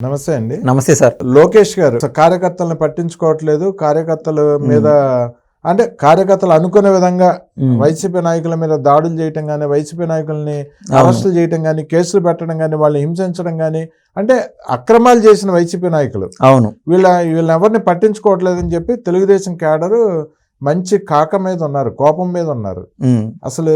నమస్తే అండి. నమస్తే సార్. లోకేష్ గారు కార్యకర్తలను పట్టించుకోవట్లేదు కార్యకర్తల మీద అంటే కార్యకర్తలు అనుకునే విధంగా వైసీపీ నాయకుల మీద దాడులు చేయటం కానీ వైసీపీ నాయకుల్ని అరెస్టులు చేయటం కానీ కేసులు పెట్టడం కానీ వాళ్ళని హింసించడం కానీ అంటే అక్రమాలు చేసిన వైసీపీ నాయకులు. అవును. వీళ్ళ వీళ్ళని ఎవరిని పట్టించుకోవట్లేదని చెప్పి తెలుగుదేశం క్యాడరు మంచి కాక మీద ఉన్నారు కోపం మీద ఉన్నారు. అసలు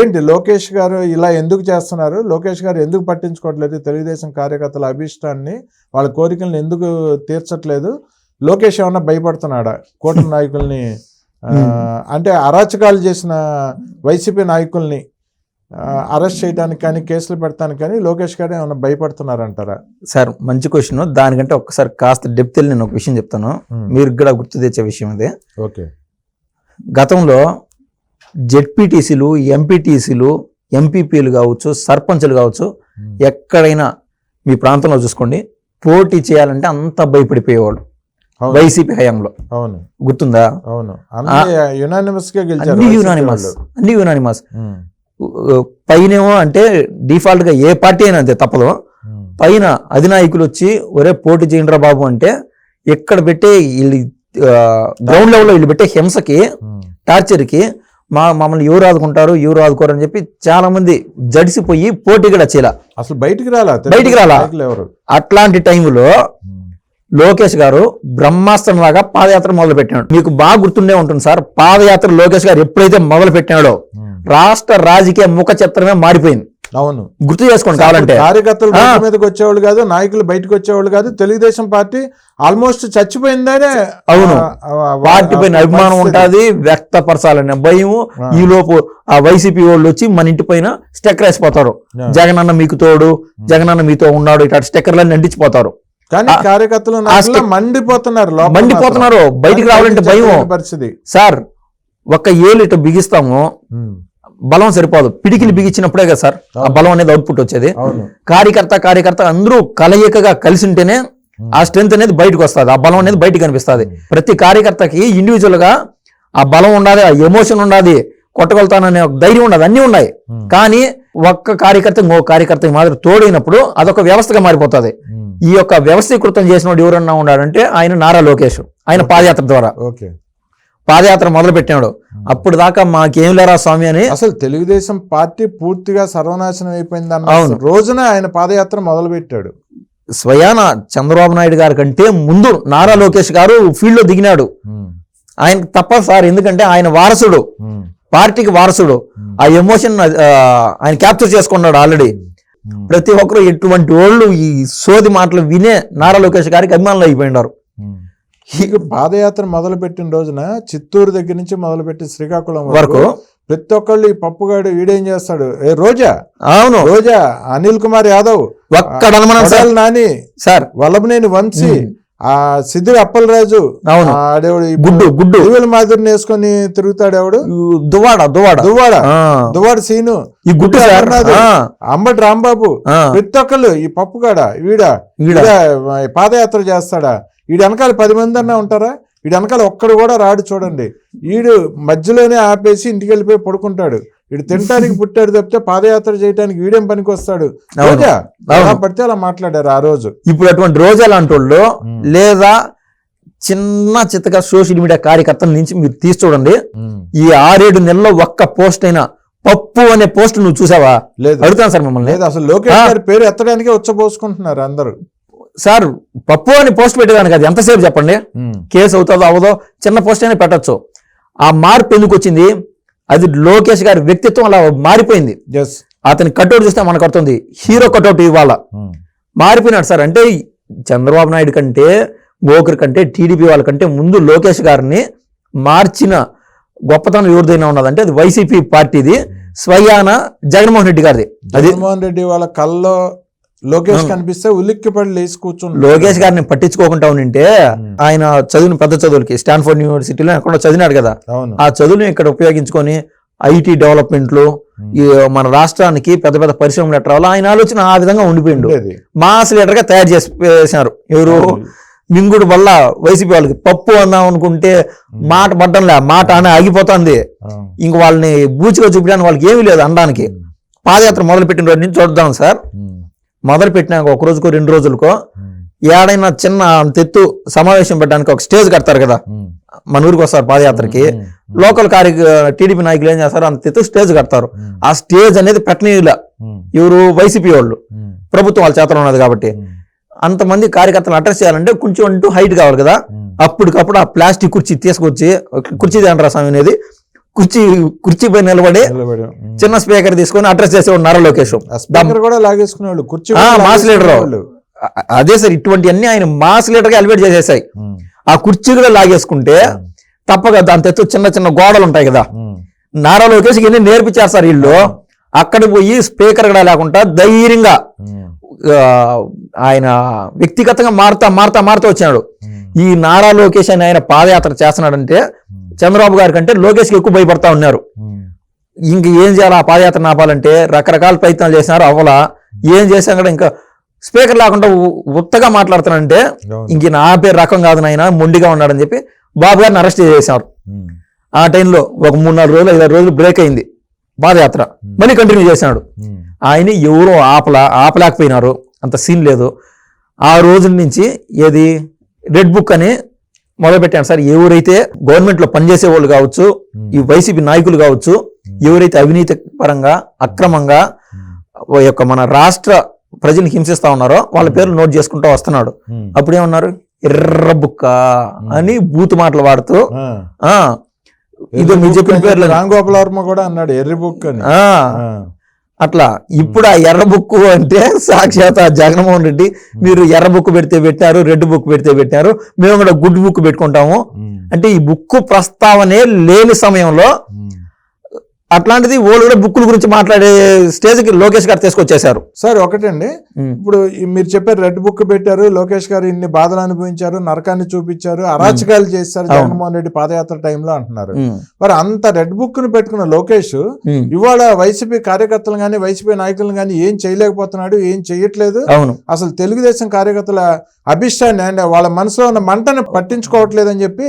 ఏంటి లోకేష్ గారు ఇలా ఎందుకు చేస్తున్నారు? లోకేష్ గారు ఎందుకు పట్టించుకోవట్లేదు? తెలుగుదేశం కార్యకర్తల అభిష్టాన్ని వాళ్ళ కోరికలను ఎందుకు తీర్చట్లేదు? లోకేష్ ఏమన్నా భయపడుతున్నాడా? కూటమి నాయకుల్ని అంటే అరాచకాలు చేసిన వైసీపీ నాయకుల్ని అరెస్ట్ చేయడానికి కానీ కేసులు పెడతానికి కానీ లోకేష్ గారు ఏమన్నా భయపడుతున్నారంటారా? సార్ మంచి క్వశ్చన్. దానికంటే ఒక్కసారి కాస్త డెప్త్ వెళ్ళి నేను ఒక విషయం చెప్తాను. మీరు కూడా గుర్తు తెచ్చే విషయం ఇది. ఓకే. గతంలో జెడ్పీటీసీలు ఎంపీటీసీలు ఎంపీపీలు కావచ్చు సర్పంచులు కావచ్చు ఎక్కడైనా మీ ప్రాంతంలో చూసుకోండి పోటీ చేయాలంటే అంత భయపడిపోయేవాళ్ళు. వైసీపీ హయాంలో. అవును. గుర్తుందా? అవును. అన్ని యునానిమస్ అన్ని యునానిమస్. అన్ని యునానిమస్ పైనేమో అంటే డిఫాల్ట్గా ఏ పార్టీ అయినా అంతే తప్పదు. పైన అధినాయకులు వచ్చి ఒరే పోటీ చేయండిరా బాబు అంటే ఎక్కడ పెట్టే వీళ్ళు గ్రౌండ్ లెవెల్లో వీళ్ళు పెట్టే హింసకి. టార్చర్కి మా మమ్మల్ని ఎవరు ఆదుకుంటారు ఎవరు ఆదుకోరు అని చెప్పి చాలా మంది జడిసిపోయి పోటీ కూడా చేయాల అసలు బయటికి రాలా? బయటికి రాలా? అట్లాంటి టైంలో లోకేష్ గారు బ్రహ్మాస్త్రం లాగా పాదయాత్ర మొదలు పెట్టినాడు మీకు బాగా గుర్తుండే ఉంటుంది సార్ పాదయాత్ర లోకేష్ గారు ఎప్పుడైతే మొదలు పెట్టినాడో రాష్ట్ర రాజకీయ ముఖ చిత్రమే మారిపోయింది. అవును. గుర్తు చేసుకోండి కావాలంటే. కార్యకర్తలు మీదకి వచ్చేవాళ్ళు కాదు నాయకులు బయటకు వచ్చేవాళ్ళు కాదు తెలుగుదేశం పార్టీ ఆల్మోస్ట్ చచ్చిపోయిందనే అవును. పార్టీ పైన అభిమానం. ఉంటుంది వ్యక్తపరచాలనే భయం. ఈ లోపు ఆ వైసీపీ వాళ్ళు వచ్చి మన ఇంటి పైన స్టెక్కర్ వేసిపోతారు. ఆ. జగనన్న మీకు తోడు జగనన్న మీతో ఉన్నాడు ఇట్లా స్టెక్కర్లన్నీ అంటించిపోతారు కానీ కార్యకర్తలు మండిపోతున్నారు మండిపోతున్నారు. బయటికి రావాలంటే భయం పరిస్థితి. సార్ ఒక్క ఏళ్ళు ఇటు బిగిస్తాము బలం సరిపోదు. పిడికిలు బిగించినప్పుడే కదా సార్ ఆ బలం అనేది అవుట్పుట్ వచ్చేది. కార్యకర్త కార్యకర్త అందరూ కలయికగా కలిసి ఉంటేనే ఆ స్ట్రెంత్ అనేది బయటకు వస్తుంది ఆ బలం అనేది బయటకు కనిపిస్తుంది ప్రతి కార్యకర్తకి ఇండివిజువల్గా ఆ బలం ఉండాలి ఆ ఎమోషన్ ఉండాలి కొట్టగలుగుతాననే ఒక ధైర్యం ఉండదు అన్నీ ఉన్నాయి. కానీ ఒక్క కార్యకర్త ఇంకో కార్యకర్త మాదిరి తోడైనప్పుడు అదొక వ్యవస్థగా మారిపోతుంది. ఈ యొక్క వ్యవస్థీకృతం చేసినోడు ఎవరన్నా ఉన్నాడంటే ఆయన నారా లోకేష్ ఆయన పాదయాత్ర ద్వారా. ఓకే. పాదయాత్ర మొదలు పెట్టినాడు అప్పుడు దాకా మాకేం లేరా స్వామి అని అసలు తెలుగుదేశం పార్టీ పూర్తిగా సర్వనాశనం అయిపోయింది అన్న. రోజున ఆయన పాదయాత్ర మొదలు పెట్టాడు స్వయాన చంద్రబాబు నాయుడు గారి కంటే ముందు నారా లోకేష్ గారు ఫీల్డ్లో దిగినాడు ఆయన తప్ప సార్ ఎందుకంటే ఆయన వారసుడు. పార్టీకి వారసుడు. ఆ ఎమోషన్ ఆయన క్యాప్చర్ చేసుకున్నాడు ఆల్రెడీ. ప్రతి ఒక్కరు ఎటువంటి వాళ్ళు ఈ సోది మాటలు వినే నారా లోకేష్ గారికి అభిమానులు అయిపోయినారు. ఇక పాదయాత్ర మొదలు పెట్టిన రోజున చిత్తూరు దగ్గర నుంచి మొదలు పెట్టి శ్రీకాకుళం వరకు ప్రతి ఒక్కళ్ళు ఈ పప్పుగాడు వీడేం చేస్తాడు? ఏ రోజా? అవును. రోజా అనిల్ కుమార్ యాదవ్. ఒక్కడ నాని. సార్. వల్లభనేని వంశీ. ఆ సిద్ధు అప్పలరాజు. ఆడేవాడు గుడ్డు గుడ్డు. పులివెల మాదిరిని వేసుకొని తిరుగుతాడు ఎవడు? దువాడ దువాడ దువ్వాడ. ఆ. దువ్వాడ సీను. ఈ గుడ్డు అంబటి రాంబాబు. ప్రతి ఒక్కళ్ళు ఈ పప్పుగాడ వీడ ఈడ. ఈడ పాదయాత్ర చేస్తాడా? వీడి వెనకాల పది మంది అన్నా ఉంటారా? వీడి వెనకాల ఒక్కడు కూడా రాడు చూడండి. వీడు మధ్యలోనే ఆపేసి ఇంటికి వెళ్ళిపోయి పడుకుంటాడు. వీడు తినడానికి పుట్టాడు తప్పితే పాదయాత్ర చేయడానికి వీడేం పనికి వస్తాడు. రోజా అవును. పడితే అలా మాట్లాడారు ఆ రోజు. ఇప్పుడు అటువంటి రోజు లాంటి వాళ్ళు లేదా చిన్న చిత్తగా సోషల్ మీడియా కార్యకర్తల నుంచి మీరు తీసి చూడండి. ఈ ఆరేడు నెలల్లో ఒక్క పోస్ట్ అయినా పప్పు అనే పోస్ట్ నువ్వు చూసావా? లేదు. అడుగుతాను సార్ మిమ్మల్ని. లేదు అసలు లోకేష్. గారి పేరు ఎత్తడానికే ఉచ్చబోసుకుంటున్నారు అందరూ. సార్ పప్పు అని పోస్ట్ పెట్టేదానికి అది ఎంతసేపు చెప్పండి? కేసు అవుతుందో అవదో చిన్న పోస్ట్ అయినా పెట్టచ్చు. ఆ మార్పు ఎందుకు వచ్చింది? అది లోకేష్ గారి వ్యక్తిత్వం అలా మారిపోయింది. అతని కట్అవుట్ చూస్తే మనకు అర్థం హీరో కట్అవుట్ ఇవాళ మారిపోయినాడు సార్. అంటే చంద్రబాబు నాయుడు కంటే గోకర్ కంటే టీడీపీ వాళ్ళకంటే ముందు లోకేష్ గారిని మార్చిన గొప్పతనం ఎవరిదైనా ఉన్నదంటే అది వైసీపీ పార్టీది. స్వయాన జగన్మోహన్ రెడ్డి గారిది. అది జగన్మోహన్ రెడ్డి వాళ్ళ కల్లో లోకేష్ కనిపిస్తే ఉలిక్కిపడి లేచి కూర్చుని లోకేష్ గారిని పట్టించుకోకుండా ఉంటే ఆయన చదివిన పెద్ద చదువులకి స్టాన్ఫోర్డ్ యూనివర్సిటీలో ఎక్కడో చదివినాడు కదా. ఆ చదువుని ఇక్కడ ఉపయోగించుకొని ఐటీ డెవలప్మెంట్లు మన రాష్ట్రానికి పెద్ద పెద్ద పరిశ్రమలు ఎట్లా రావాలో ఆయన ఆలోచన ఆ విధంగా ఉండిపోయిండు. మాస్ లీడర్గా తయారు చేసి వేసినారు. ఎవరు? మింగుడు వల్ల వైసీపీ వాళ్ళకి పప్పు అందాం అనుకుంటే మాట పడ్డంలే మాట అని ఆగిపోతుంది. ఇంక వాళ్ళని బూచిగా చూపించడానికి వాళ్ళకి ఏమీ లేదు అనడానికి పాదయాత్ర మొదలు పెట్టిన రోజు నుంచి చూద్దాం సార్. మొదలు పెట్టినాక ఒక రోజుకో రెండు రోజులకో. ఏడైనా చిన్న తెత్తు సమావేశం పెట్టడానికి ఒక స్టేజ్ కడతారు కదా. మన ఊరికి వస్తారు పాదయాత్రకి. లోకల్ కార్య టీడీపీ నాయకులు ఏం చేస్తారు అంత తెత్తు స్టేజ్ కడతారు. ఆ స్టేజ్ అనేది పెట్టనీయుల. ఎవరు వైసీపీ వాళ్ళు. ప్రభుత్వం వాళ్ళ చేతలో ఉన్నది కాబట్టి. అంతమంది కార్యకర్తలు అడ్రస్ చేయాలంటే కొంచెం అంటూ హైట్ కావాలి కదా. అప్పటికప్పుడు ఆ ప్లాస్టిక్ కుర్చీ తీసుకొచ్చి కుర్చీ అంటారా స్వామి అనేది కుర్చీ కుర్చీ పై నిలబడి. చిన్న స్పీకర్ తీసుకొని అడ్రస్ చేసేవాడు నారా లోకేష్ కూడా లాగేసుకునేవాళ్ళు కుర్చీ మాస్ లీడరు. అదే సార్ ఇటువంటి అన్ని ఆయన మాస్ లీడర్గా ఎలివేట్ చేసేసాయి. ఆ కుర్చీ కూడా లాగేసుకుంటే తప్పక దాని తెచ్చు చిన్న చిన్న గోడలు ఉంటాయి కదా. నారా లోకేష్ ఎన్ని నేర్పించారు సార్ వీళ్ళు అక్కడ పోయి స్పీకర్ కూడా లేకుండా ధైర్యంగా ఆయన వ్యక్తిగతంగా మారుతా మారుతా మారుతా వచ్చినాడు ఉమ్. ఈ నారా లోకేష్ అని ఆయన పాదయాత్ర చేస్తున్నాడంటే చంద్రబాబు గారి కంటే లోకేష్కి ఎక్కువ భయపడతా ఉన్నారు. ఇంక ఏం చేయాలి? ఆ పాదయాత్ర ఆపాలంటే రకరకాల ప్రయత్నాలు చేసినారు అవ్వలా ఏం చేసినా కూడా ఇంకా స్పీకర్ లేకుండా ఉత్తగా మాట్లాడుతానంటే. ఇంక నా పేరు రకం కాదు నాయన మొండిగా ఉన్నాడని చెప్పి బాబు గారిని అరెస్ట్ చేశారు. ఆ టైంలో ఒక మూడు నాలుగు రోజులు ఐదారు రోజులు బ్రేక్ అయింది పాదయాత్ర. మళ్ళీ కంటిన్యూ చేసినాడు. ఉమ్. ఆయన ఎవరో ఆపలా ఆపలేకపోయినారు. అంత సీన్ లేదు. ఆ రోజుల నుంచి ఏది? రెడ్ బుక్ అని మొదలుపెట్టాను సార్. ఎవరైతే గవర్నమెంట్లో పనిచేసే వాళ్ళు కావచ్చు ఈ వైసీపీ నాయకులు కావచ్చు ఎవరైతే అవినీతి పరంగా అక్రమంగా యొక్క మన రాష్ట్ర ప్రజల్ని హింసిస్తా ఉన్నారో వాళ్ళ పేర్లు నోట్ చేసుకుంటూ వస్తున్నాడు. ఉమ్. అప్పుడు ఏమన్నారు? ఎర్ర బుక్క అని బూతు మాటలు వాడుతూ ఇదో మీరు చెప్పిన పేర్లు రామ్ గోపాల్ వర్మ కూడా అన్నాడు ఎర్రి బుక్ అని. అట్లా ఇప్పుడు ఆ ఎర్ర బుక్ అంటే సాక్షాత్ ఆ జగన్మోహన్ రెడ్డి మీరు ఎర్ర బుక్ పెడితే పెట్టారు రెడ్ బుక్ పెడితే పెట్టారు మేము కూడా గుడ్ బుక్ పెట్టుకుంటాము. అంటే ఈ బుక్ ప్రస్తావనే లేని సమయంలో. అట్లాంటిది వాళ్ళు కూడా బుక్కుల గురించి మాట్లాడే స్టేజ్కి లోకేష్ గారు తీసుకొచ్చేశారు. సార్ ఒకటండి. ఇప్పుడు మీరు చెప్పారు రెడ్ బుక్ పెట్టారు లోకేష్ గారు ఇన్ని బాధలు అనుభవించారు నరకాన్ని చూపించారు అరాచకాలు చేశారు. జగన్మోహన్ రెడ్డి పాదయాత్ర టైంలో అంటున్నారు. మరి అంత రెడ్ బుక్ను పెట్టుకున్న లోకేష్. ఇవాళ వైసీపీ కార్యకర్తలు కానీ వైసీపీ నాయకులను కానీ ఏం చేయలేకపోతున్నాడు ఏం చేయట్లేదు. అసలు తెలుగుదేశం కార్యకర్తల అభిష్టాన్ని అండ్ వాళ్ళ మనసులో ఉన్న మంటని పట్టించుకోవట్లేదని చెప్పి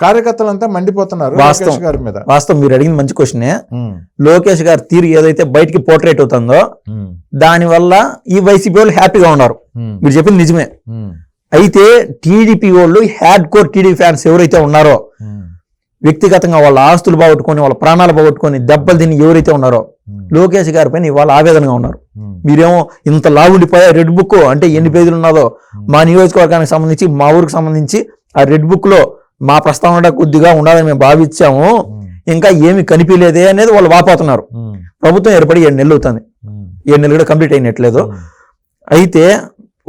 కార్యకర్తలంతా మండిపోతున్నారు. లోకేష్ గారి మీద. వాస్తవం. మీరు అడిగింది మంచి క్వశ్చనే. లోకేష్ గారి తీరు ఏదైతే బయటికి పోర్ట్రేట్ అవుతుందో ఉమ్, దానివల్ల ఈ వైసీపీ వాళ్ళు హ్యాపీగా ఉన్నారు. మీరు చెప్పింది నిజమే. అయితే టీడీపీ వాళ్ళు హ్యాడ్ కోర్ టీడీపీ ఫ్యాన్స్ ఎవరైతే ఉన్నారో వ్యక్తిగతంగా వాళ్ళ ఆస్తులు పోగొట్టుకొని వాళ్ళ ప్రాణాలు పోగొట్టుకొని దెబ్బలు తిని ఎవరైతే ఉన్నారో లోకేష్ గారి పైన ఇవాళ ఆవేదనగా ఉన్నారు. మీరేమో ఇంత లావుండిపోయా రెడ్ బుక్ అంటే ఎన్ని పేజీలు ఉన్నదో మా నియోజకవర్గానికి సంబంధించి మా ఊరికి సంబంధించి ఆ రెడ్ బుక్లో మా ప్రస్తావన కొద్దిగా ఉండాలని మేము భావించాము. ఇంకా ఏమి కనిపించలేదే అనేది వాళ్ళు వాపోతున్నారు. ప్రభుత్వం ఏర్పడి ఏడు నెలలు అవుతుంది. ఏడు నెలలు కూడా కంప్లీట్ అయినట్లేదు. అయితే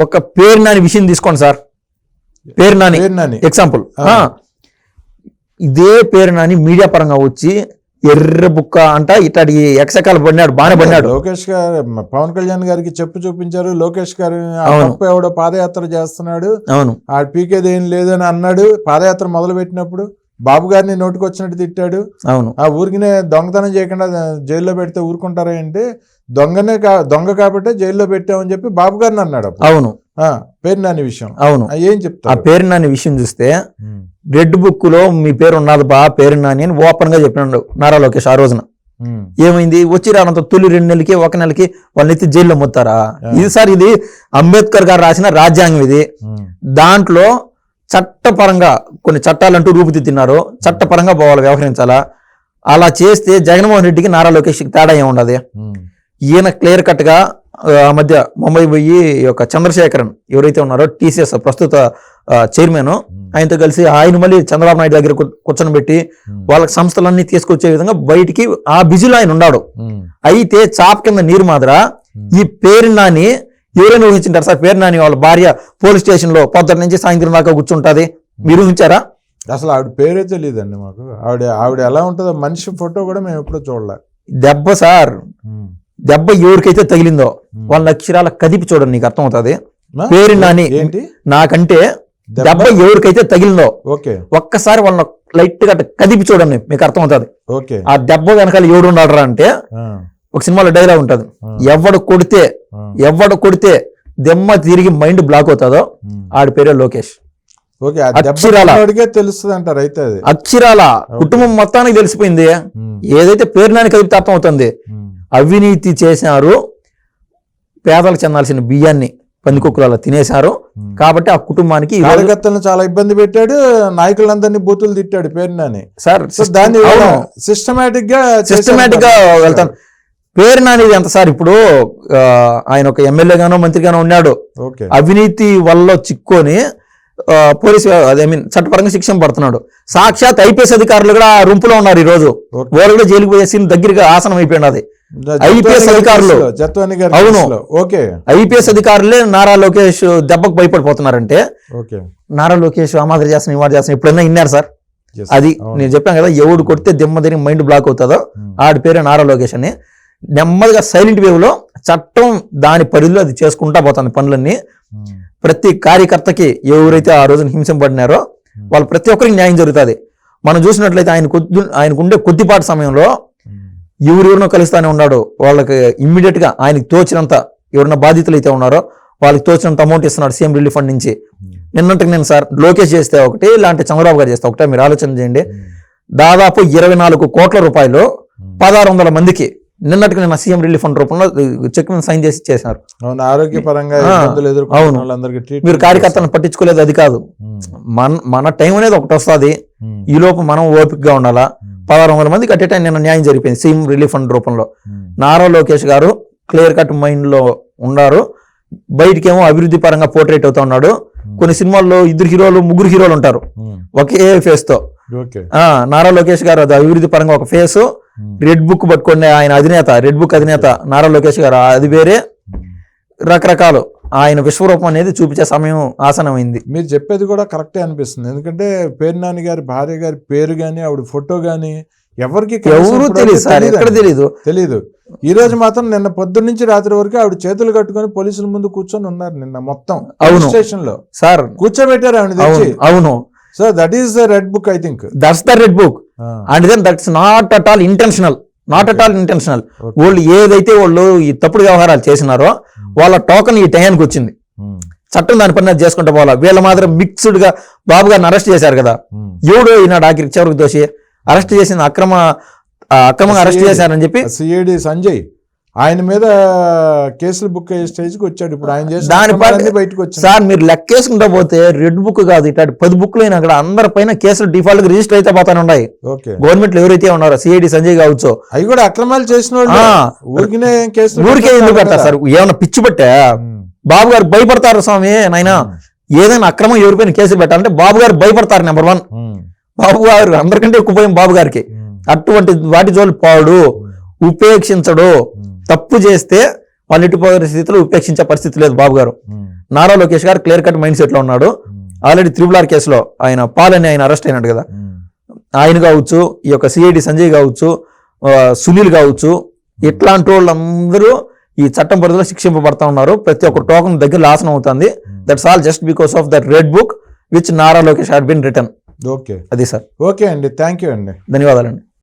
ఒక పేరు నాని విషయం తీసుకోండి సార్. పేరు నాని. పేరు నాని. ఎగ్జాంపుల్. ఇదే పేరు నాని మీడియా పరంగా వచ్చి ఎర్ర బుక్క అంట ఇట్లాంటి ఎక్సకాలు పడినాడు బాగానే పడినాడు. లోకేష్ గారు పవన్ కళ్యాణ్ గారికి చెప్పు చూపించారు. లోకేష్ గారు ఎవడో పాదయాత్ర చేస్తున్నాడు. అవును. ఆ పీకేది ఏం లేదని అన్నాడు. పాదయాత్ర మొదలు పెట్టినప్పుడు బాబు గారిని నోటికి వచ్చినట్టు తిట్టాడు. అవును. ఆ ఊరికినే దొంగతనం చేయకుండా జైల్లో పెడితే ఊరుకుంటారా ఏంటి? దొంగనే కా దొంగ కాబట్టి జైల్లో పెట్టామని చెప్పి బాబు గారిని అన్నాడు. అవును. ఆ, పేరు నాని విషయం. అవును. ఆ, ఏం ఆ చెప్తారు పేరు నాని విషయం చూస్తే రెడ్ బుక్లో మీ పేరు ఉన్నది బా పేరు నాని అని ఓపెన్గా చెప్పినాడు నారా లోకేష్ ఆ రోజున. ఏమైంది? వచ్చి రానంత తొలి రెండు నెలలకి ఒక నెలకి వాళ్ళని జైల్లో మొత్తారా? ఇది సార్ ఇది అంబేద్కర్ గారు రాసిన రాజ్యాంగం ఇది. దాంట్లో చట్టపరంగా కొన్ని చట్టాలంటూ రూపుదిద్దినారు చట్టపరంగా పోవాలి వ్యవహరించాలా? అలా చేస్తే జగన్మోహన్ రెడ్డికి నారా లోకేష్కి తేడా ఏముండదు ఈయన క్లియర్ కట్గా ఆ ఆ మధ్య ముంబై పోయి యొక్క చంద్రశేఖరన్ ఎవరైతే ఉన్నారో టీసీఎస్ ప్రస్తుత చైర్మన్ ఆయనతో కలిసి ఆయన మళ్ళీ చంద్రబాబు నాయుడు దగ్గర కూర్చొని పెట్టి వాళ్ళకి సంస్థలన్నీ తీసుకొచ్చే విధంగా బయటికి ఆ బిజీలో ఆయన ఉన్నాడు. అయితే చాప్ కింద నీరు మాదిర ఈ పేరు నాని ఎవరైనా ఊహించుంటారు సార్? పేరు నాని వాళ్ళ భార్య పోలీస్ స్టేషన్లో పొద్దున్న నుంచి సాయంత్రం దాకా కూర్చుంటది. మీరు ఊహించారా? అసలు ఆవిడ పేరే తెలియదండి మాకు. ఆవిడ ఆవిడ ఎలా ఉంటుందో మనిషి ఫోటో కూడా మేము ఎప్పుడూ చూడలే. దెబ్బ సార్ దెబ్బ ఎవరికైతే తగిలిందో వాళ్ళ అక్షరాల కదిపి చూడండి నీకు అర్థమవుతుంది. మా? పేరు నాని ఏంటి? నాకంటే దెబ్బ? ఎవరికైతే తగిలిందో ఓకే. ఒక్కసారి వాళ్ళని లైట్గా కదిపి చూడండి మీకు అర్థమవుతుంది. ఓకే. ఆ దెబ్బ వెనకాల ఎవడు ఉన్నాడు అంటే ఒక సినిమాలో డైలాగ్ ఉంటది. ఎవడు కొడితే ఎవడు కొడితే దెమ్మ తిరిగి మైండ్ బ్లాక్ అవుతుందో. ఆడి పేరే లోకేష్. తెలుస్తుంది అంటారు అయితే అది. అక్షరాల కుటుంబం మొత్తానికి తెలిసిపోయింది. ఏదైతే పేరు నాని కదిపితే అర్థం అవుతుంది అవినీతి చేశారు పేదలకు చెందాల్సిన బియ్యాన్ని పందికొక్కులు అలా తినేశారు కాబట్టి ఆ కుటుంబానికి కార్యకర్తలను చాలా ఇబ్బంది పెట్టాడు నాయకులందరినీ బూతులు తిట్టాడు పేరునని సార్ దాన్ని సిస్టమేటిక్గా సిస్టమేటిక్గా వెళ్తాను పేరు నానేది ఎంత సార్ ఇప్పుడు ఆ, ఆయన ఒక ఎమ్మెల్యే గానో మంత్రి గానో ఉన్నాడు అవినీతి వల్ల చిక్కొని ఆ, పోలీసు ఐ మీన్ చట్టపరంగా శిక్షణ పడుతున్నాడు సాక్షాత్ ఐపీఎస్ అధికారులు కూడా ఆ రూంపులో ఉన్నారు ఈ రోజు. వాళ్ళు కూడా జైలుకి దగ్గరగా ఆసనం అయిపోయింది అది IPS అధికారులు. అవును. ఓకే ఐపీఎస్ అధికారులే నారా లోకేష్ దెబ్బకు భయపడిపోతున్నారంటే నారా లోకేష్ అమాదిరి చేస్తాను ఇవాడు చేస్తాను ఎప్పుడైనా విన్నారు సార్. అది. నేను చెప్పాను కదా ఎవడు కొడితే దిమ్మ మైండ్ బ్లాక్ అవుతుందో ఉమ్. ఆడి పేరే నారా లోకేష్ అని నెమ్మదిగా సైలెంట్ వేవ్లో చట్టం దాని పరిధిలో అది చేసుకుంటా పోతుంది పనులన్నీ. ప్రతి కార్యకర్తకి ఎవరైతే ఆ రోజున హింసింపడినారో వాళ్ళు ప్రతి ఒక్కరికి న్యాయం జరుగుతుంది. మనం చూసినట్లయితే ఆయన కొద్ది ఆయనకు ఉండే కొద్దిపాటి సమయంలో ఎవరెవరినో కలుస్తానే ఉన్నాడు. వాళ్ళకి ఇమ్మీడియట్గా ఆయనకు తోచినంత ఎవరైనా బాధితులు అయితే ఉన్నారో వాళ్ళకి తోచినంత అమౌంట్ ఇస్తున్నాడు సీఎం రిలీఫ్ ఫండ్ నుంచి. నిన్నటికి నేను సార్ లోకేష్ చేస్తే ఒకటి లాంటి చంద్రబాబు గారు చేస్తే ఒకటే మీరు ఆలోచన చేయండి. దాదాపు ఇరవై నాలుగు కోట్ల రూపాయలు పదహారు వందల మందికి నిన్నటికి నిన్న సీఎం రిలీఫ్ ఫండ్ రూపంలో చెక్ మీద సైన్ చేసి చేశారు అవును ఆరోగ్యపరంగా ఆ, ఇబ్బందులు ఎదుర్కొన్న అవును. మీరు కార్యకర్తలను పట్టించుకోలేదు అది కాదు. మన మన టైం అనేది ఒకటి వస్తుంది. ఈ లోపు మనం ఓపికగా ఉండాలా. పదహారు వందల మందికి అట్ టైం నిన్న న్యాయం జరిపోయింది సీఎం రిలీఫ్ ఫండ్ రూపంలో. నారా లోకేష్ గారు క్లియర్ కట్ మైండ్లో ఉన్నారు బయటికేమో అభివృద్ధి పరంగా పోర్ట్రేట్ అవుతా ఉన్నాడు కొన్ని సినిమాల్లో ఇద్దరు హీరోలు ముగ్గురు హీరోలు ఉంటారు. ఒకే ఫేస్తో ఓకే ఆ నారా లోకేష్ గారు అది అభివృద్ధి పరంగా ఒక ఫేస్. రెడ్ బుక్ పట్టుకునే ఆయన అధినేత రెడ్ బుక్ అధినేత నారా లోకేష్ గారు అది వేరే ఉమ్. రకరకాలు. ఆయన విశ్వరూపం అనేది చూపించే సమయం ఆసనమైంది మీరు చెప్పేది కూడా కరెక్టే అనిపిస్తుంది. ఎందుకంటే పేరు నాని గారి భార్య గారి పేరు గాని ఆవిడ ఫోటో గాని ఎవరికి ఎవరు తెలియదు తెలియదు తెలీదు ఈ రోజు మాత్రం నిన్న పొద్దున్న నుంచి రాత్రి వరకు ఆవిడ చేతులు కట్టుకొని పోలీసుల ముందు కూర్చొని ఉన్నారు నిన్న మొత్తం. అవును. స్టేషన్లో. సార్. కూర్చోబెట్టారు ఆవిడ అవును. So that is the red book I think that's the red book and then that's not at all intentional not at all intentional. వాళ్ళు ఏదైతే వాళ్ళు ఈ తప్పుడు వ్యవహారాలు చేసినారో వాళ్ళ టోకన్ ఈ టయానికి వచ్చింది. చట్టం దాని పని చేసుకుంటూ పోవాలా? వీళ్ళ మాత్రం మిక్స్డ్గా బాబు గారిని అరెస్ట్ చేశారు కదా. ఎవడు ఈనాడు ఆఖరికి చివరికి దోషి. అరెస్ట్ చేసిన అక్రమ అక్రమంగా అరెస్ట్. చేశారని చెప్పి సిఐడి సంజయ్ ఆయన మీద కేసులు బుక్ అయ్యే స్టేజ్కి వచ్చాడు. ఇప్పుడు ఆయన చేసిన దాని బయటకు వచ్చింది సార్ మీరు లెక్కేసుకుంటా పోతే రెడ్ బుక్ కాదు ఇట్లాంటి పది బుక్లు అయినా అక్కడ అందరి పైన కేసులు డిఫాల్ట్ రిజిస్టర్ అయితే పోతానే ఉన్నాయి. ఓకే. గవర్నమెంట్ ఎవరైతే ఉన్నారో సిఐడి సంజయ్ కావచ్చు అవి కూడా అక్రమాలు చేసిన ఊరికినే కేసులు ఊరికే ఎందుకు సార్ ఏమైనా పిచ్చి పట్టే. బాబు గారు భయపడతారు స్వామి నాయనా. ఏదైనా అక్రమం ఎవరిపైన కేసులు పెట్టాలంటే బాబు గారు భయపడతారు నెంబర్ వన్. బాబు గారు అందరికంటే ఎక్కువ భయం బాబు గారికి. అటువంటి వాటి జోలు పాడు ఉపేక్షించడు. తప్పు చేస్తే వాళ్ళు ఎట్టి పరిస్థితుల్లో ఉపేక్షించే పరిస్థితి లేదు బాబు గారు. నారా లోకేష్ గారు క్లియర్ కట్ మైండ్ సెట్లో ఉన్నాడు. ఆల్రెడీ త్రిబుల్ ఆర్ కేసులో ఆయన పాల్ అని ఆయన అరెస్ట్ అయినాడు కదా. ఆయన కావచ్చు ఈ యొక్క సిఐడి సంజయ్ కావచ్చు సునీల్ కావచ్చు ఇట్లాంటి వాళ్ళందరూ ఈ చట్టం పరిధిలో శిక్షింపబడతా ఉన్నారు. ప్రతి ఒక్క టోకన్ దగ్గర ఆసనం అవుతుంది. That's all just because of that red book which Nara Lokesh had been return okay. అది సార్. ఓకే అండి. థ్యాంక్ యూ అండి. ధన్యవాదాలండి.